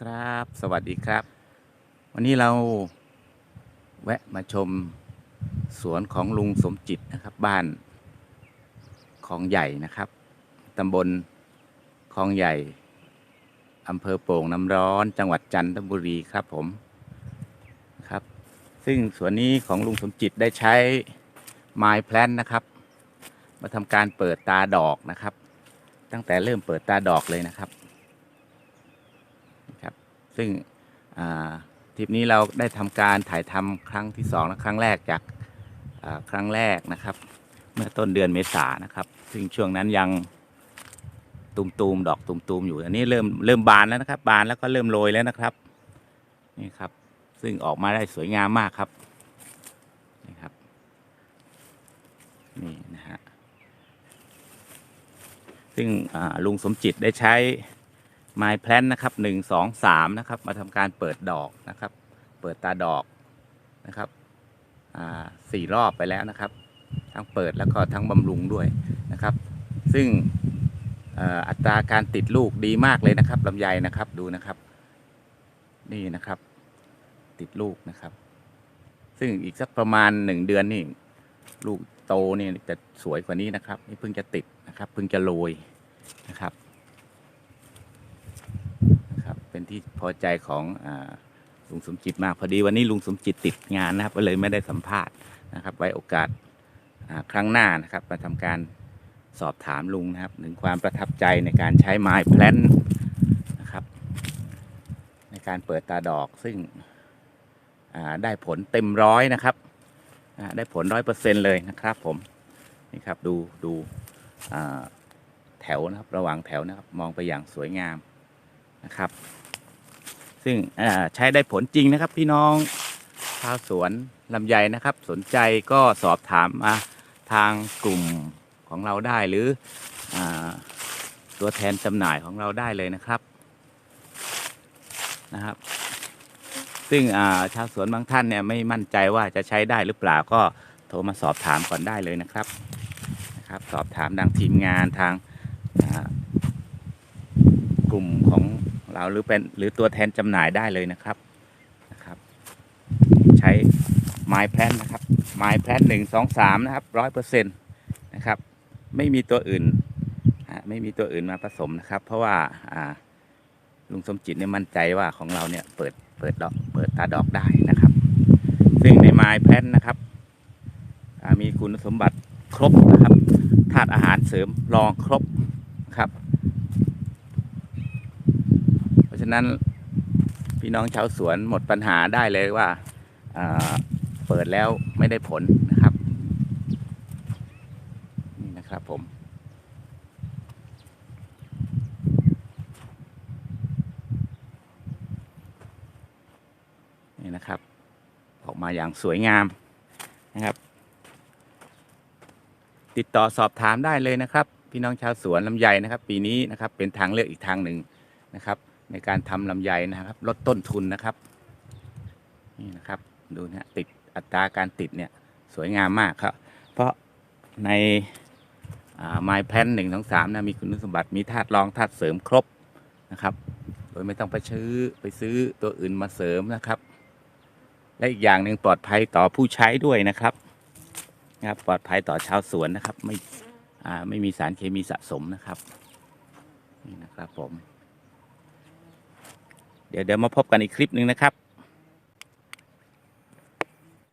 ครับ สวัสดีครับ วันนี้เราแวะมาชมสวนของลุงสมจิตนะครับ บ้านของใหญ่นะครับตำบลคลองใหญ่อำเภอโป่งน้ำร้อน จังหวัดจันทบุรีครับผมครับ ซึ่งสวนนี้ของลุงสมจิตได้ใช้ไม้แพลนนะครับ มาทำการเปิดตาดอกนะครับ ตั้งแต่เริ่มเปิดตาดอกเลยนะครับครับ ซึ่งทริปนี้เราได้ทำการถ่ายทำครั้งที่สองและครั้งแรกจากครั้งแรกนะครับ เมื่อต้นเดือนเมษานะครับ ซึ่งช่วงนั้นยังตูมๆดอกตูมๆอยู่ อันนี้เริ่มเริ่มบานแล้วนะครับ บานแล้วก็เริ่มโรยแล้วนะครับนี่ครับ ซึ่งออกมาได้สวยงามมากครับนี่ครับนี่นะฮะซึ่งลุงสมจิตได้ใช้ ไม้แพลนนะครับหนึ่งสองสามนะครับ มาทำการเปิดดอกนะครับ เปิดตาดอกนะครับสี่รอบไปแล้วนะครับ ทั้งเปิดแล้วก็ทั้งบำรุงด้วยนะครับ ซึ่งอ,อัตราการติดลูกดีมากเลยนะครับลำไยนะครับดูนะครับ นี่นะครับ ติดลูกนะครับ ซึ่งอีกสักประมาณหนึ่งเดือนนี่ลูกโตนี่จะสวยกว่านี้นะครับนี่เพิ่งจะติดนะครับ เพิ่งจะโรยนะครับ เป็นที่พอใจของอลุงสมจิตมาก พอดีวันนี้ลุงสมจิตติดงานนะครับ ก็เลยไม่ได้สัมภาษณ์นะครับ ไว้โอกาสครั้งหน้านะครับ มาทำการสอบถามลุงนะครับ ถึงความประทับใจในการใช้ไม้แพลนนะครับ ในการเปิดตาดอกซึ่งได้ผลเต็มร้อยนะครับได้ผลร้อยเปอร์เซ็นเลยนะครับ ผมนี่ครับดูดูแถวนะครับระหว่างแถวนะครับ มองไปอย่างสวยงามนะครับ ซึ่งใช้ได้ผลจริงนะครับ พี่น้องชาวสวนลำไยนะครับ สนใจก็สอบถามมาทางกลุ่มของเราได้หรืออตัวแทนจำหน่ายของเราได้เลยนะครับนะครับ ซึ่งชาวสวนบางท่านเนี่ยไม่มั่นใจว่าจะใช้ได้หรือเปล่าก็โทรมาสอบถามก่อนได้เลยนะครับนะครับ สอบถามทางทีมงานทางกลุ่มของ เราหรือเป็นหรือตัวแทนจำหน่ายได้เลยนะครับนะครับ ใช้ไม้แพลนนะครับไม้แพลนหนึ่งสองสามนะครับร้อยเปอร์เซ็นต์นะครับ ไม่มีตัวอื่นไม่มีตัวอื่นมาผสมนะครับ เพราะว่าลุงสมจิตเนี่ยมั่นใจว่าของเราเนี่ยเปิดเปิดดอกเปิดตาดอกได้นะครับ ซึ่งในไม้แพลนนะครับมีคุณสมบัติครบนะครับธาตุอาหารเสริมรองครบนะครับ เพราะฉะ นั้นพี่น้องชาวสวนหมดปัญหาได้เลยว่าอ่าเปิดแล้วไม่ได้ผลนะครับนี่นะครับผมนี่นะครับ ออกมาอย่างสวยงามนะครับ ติดต่อสอบถามได้เลยนะครับ พี่น้องชาวสวนลำไยนะครับ ปีนี้นะครับเป็นทางเลือกอีกทางหนึ่งนะครับ ในการทำลำไยนะครับ ลดต้นทุนนะครับ นี่นะครับ ดูนะติดอัตราการติดเนี่ยสวยงามมากครับ เพราะในไม้แพนหนึ่งสองสามนะมีคุณสมบัติมีธาตุรองธาตุเสริมครบนะครับ โดยไม่ต้องไปซื้อไปซื้อตัวอื่นมาเสริมนะครับ และอีกอย่างหนึ่งปลอดภัยต่อผู้ใช้ด้วยนะครับนะครับปลอดภัยต่อชาวสวนนะครับ ไม่ไม่มีสารเคมีสะสมนะครับนี่นะครับผม เดี๋ยวเดี๋ยวมาพบกันอีกคลิปหนึ่งนะครับ